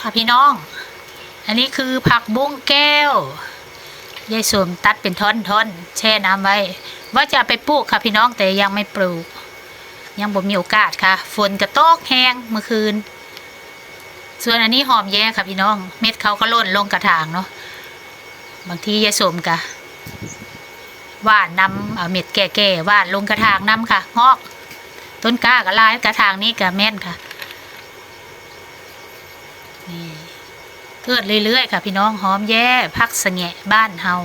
ค่ะพี่น้อง อันนี้คือผักบุ้งแก้วยายสวมตัดเป็นท่อนๆแช่น้ำไว้ ว่าจะไปปลูกค่ะพี่น้องแต่ยังไม่ปลูก ยังบ่มีโอกาสค่ะ ฝนกระตกแห้งเมื่อคืน ส่วนอันนี้หอมแย่ค่ะพี่น้อง เม็ดเขาก็ล่นลงกระถางเนาะบางทียายสมกะว่านนำเอาเม็ดแก่ๆว่านลงกระถางนำค่ะงอก ต้นกล้าก็ลายกระถางนี้ก็แม่นค่ะ เกิดเรื่อยๆค่ะ พี่น้องหอมแย่พักสแงะบ้านเฮา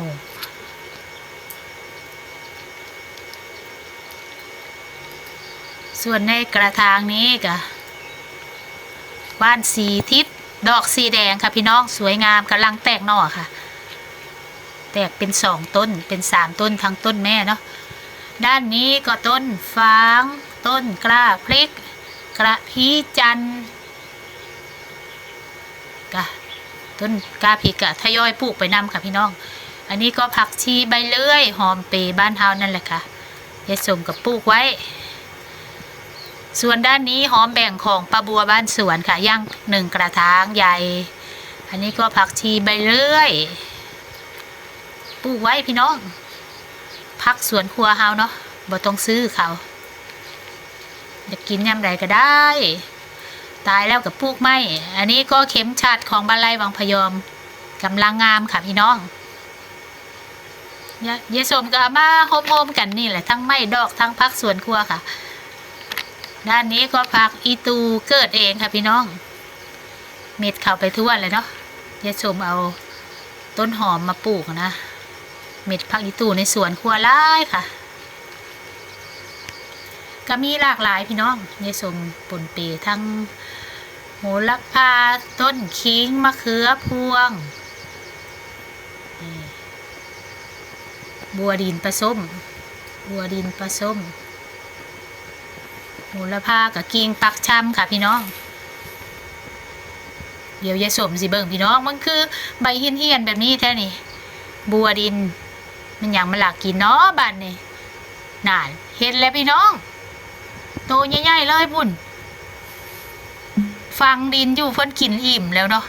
ส่วนในกระถางนี้ก็บ้านสีทิศดอกสีแดงค่ะพี่น้องสวยงามกำลังแตกหน่อค่ะ แตกเป็นสองต้นเป็นสามต้นทั้งต้นแม่เนาะด้านนี้ก็ต้นฟาง ต้นกล้าพริก กระพีจันทร์กะ ต้นกาพริกะทยอยปลูกไปนำค่ะพี่น้อง อันนี้ก็ผักชีใบเลื่อย หอมเปรย์บ้านเฮานั่นแหละค่ะยายสมกับปลูกไว้ ส่วนด้านนี้หอมแบ่งของปลาบัวบ้านสวนค่ะย่างหนึ่งกระถางใหญ่ อันนี้ก็ผักชีใบเลื่อยปลูกไว้พี่น้องพักสวนครัวเฮาเนาะบ่ต้องซื้อเขาอยากกินยำใดก็ได้ ตายแล้วกับปลูกไม้อันนี้ก็เข็มชัดของบานไร่วังพยอมกำลังงามค่ะพี่น้องยะยสมก็เอามโฮมกันนี่แหละทั้งไม้ดอกทั้งพักสวนครัวค่ะ ด้านนี้ก็ผักอีตูเกิดเองค่ะพี่น้อง เม็ดเข้าไปทั่วเลยเนาะยายชมเอาต้นหอมมาปลูกนะ เม็ดผักอีตูในสวนครัวไร่ค่ะ ก็มีหลากหลายพี่น้องยายชมปนเปทั้งโหระพาต้นคิงมะเขือพวง บัวดินผสมบัวดินผสมโหระพากับกิ่งปักช้ำค่ะพี่น้อง เดี๋ยวยายสมสิเบิ่งพี่น้องมันคือใบเฮี้ยนๆแบบนี้แท้นี่ บัวดิน มันอย่างมันหลากกินเนาะบ้านนี่น่านเห็นแล้วพี่น้อง โตใหญ่ๆเลยบุ่น ฟังดินอยู่เพิ่นกินอิ่มแล้วเนาะ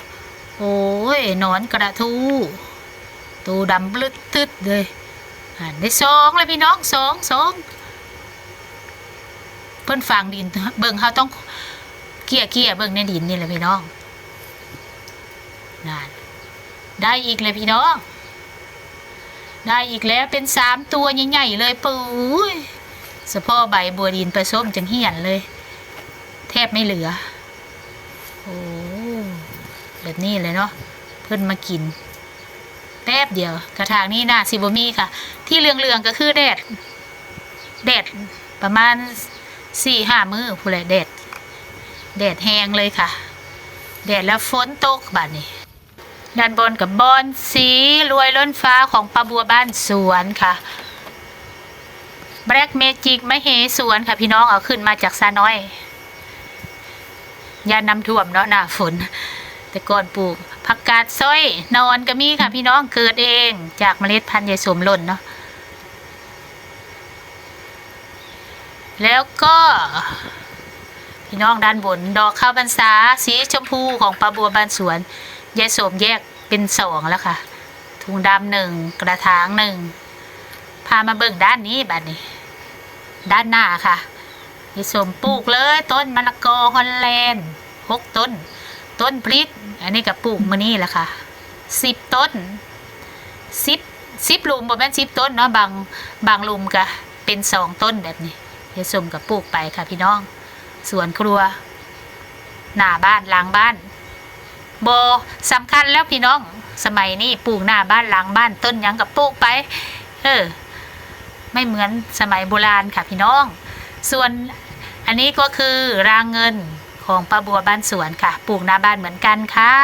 โอ้ยนอนกระทูตูดำปลึดตึดเลยอ่านได้สองเลยพี่น้องสองสองเพิ่นฝังดินเบิ่งเขาต้องเกี่ยเกี่ยเบิ่งในดินนี่แหละพี่น้องนั่นได้อีกเลยพี่น้อง ได้อีกแล้วเป็นสามตัวใหญ่ๆเลยปุ้ย สะพ่อใบบัวดินผสมจังเหียนเลย แทบไม่เหลือ โอ้แบบนี้เลยเนาะเพิ่อนมากิน แป๊บเดียว กระถางนี้น่าสิบมีค่ะ ที่เหลืองๆก็คือแดด แดดประมาณสี่ห้ามือผู้ใดแดด แดดแห้งเลยค่ะ แดดแล้วฝนตกบัดนี้ด้านบนกับบอนสีรวยล้นฟ้าของปลาบัวบ้านสวนค่ะ แบล็กเมจิกไม่เหสวนค่ะพี่น้องเอาขึ้นมาจากซาน้อยยาน้ำท่วมเนาะหน้าฝน แต่ก่อนปลูกผักกาดส้อยนอนก็มีค่ะพี่น้องเกิดเองจากเมล็ดพันธุ์ยายสมหล่นเนาะแล้วก็พี่น้องด้านบน ดอกข้าวบรรษาสีชมพูของปลาบัวบานสวนยายโสมแยกเป็นสองแล้วค่ะถุงดำหนึ่งกระถางหนึ่งพามาเบิ่งด้านนี้บัดนี้ ด้านหน้าค่ะยายโสมปลูกเลยต้นมะละกอฮอลแลนด์หกต้น ต้นพริก อันนี้ก็ปลูกมานี่แหละค่ะสิบต้นสิบสิบลุมบ่แม่นสิบต้นเนาะบางบางลุมก็เป็นสองต้นแบบนี้ยายสมกับปลูกไปค่ะพี่น้องสวนครัว หน้าบ้านหลังบ้านโบสำคัญแล้วพี่น้อง สมัยนี้ปลูกหน้าบ้านหลังบ้านต้นยังกับปลูกไป เออ ไม่เหมือนสมัยโบราณค่ะพี่น้อง ส่วนอันนี้ก็คือรางเงินของป้าบัวบ้านสวนค่ะ ปลูกหน้าบ้านเหมือนกันค่ะ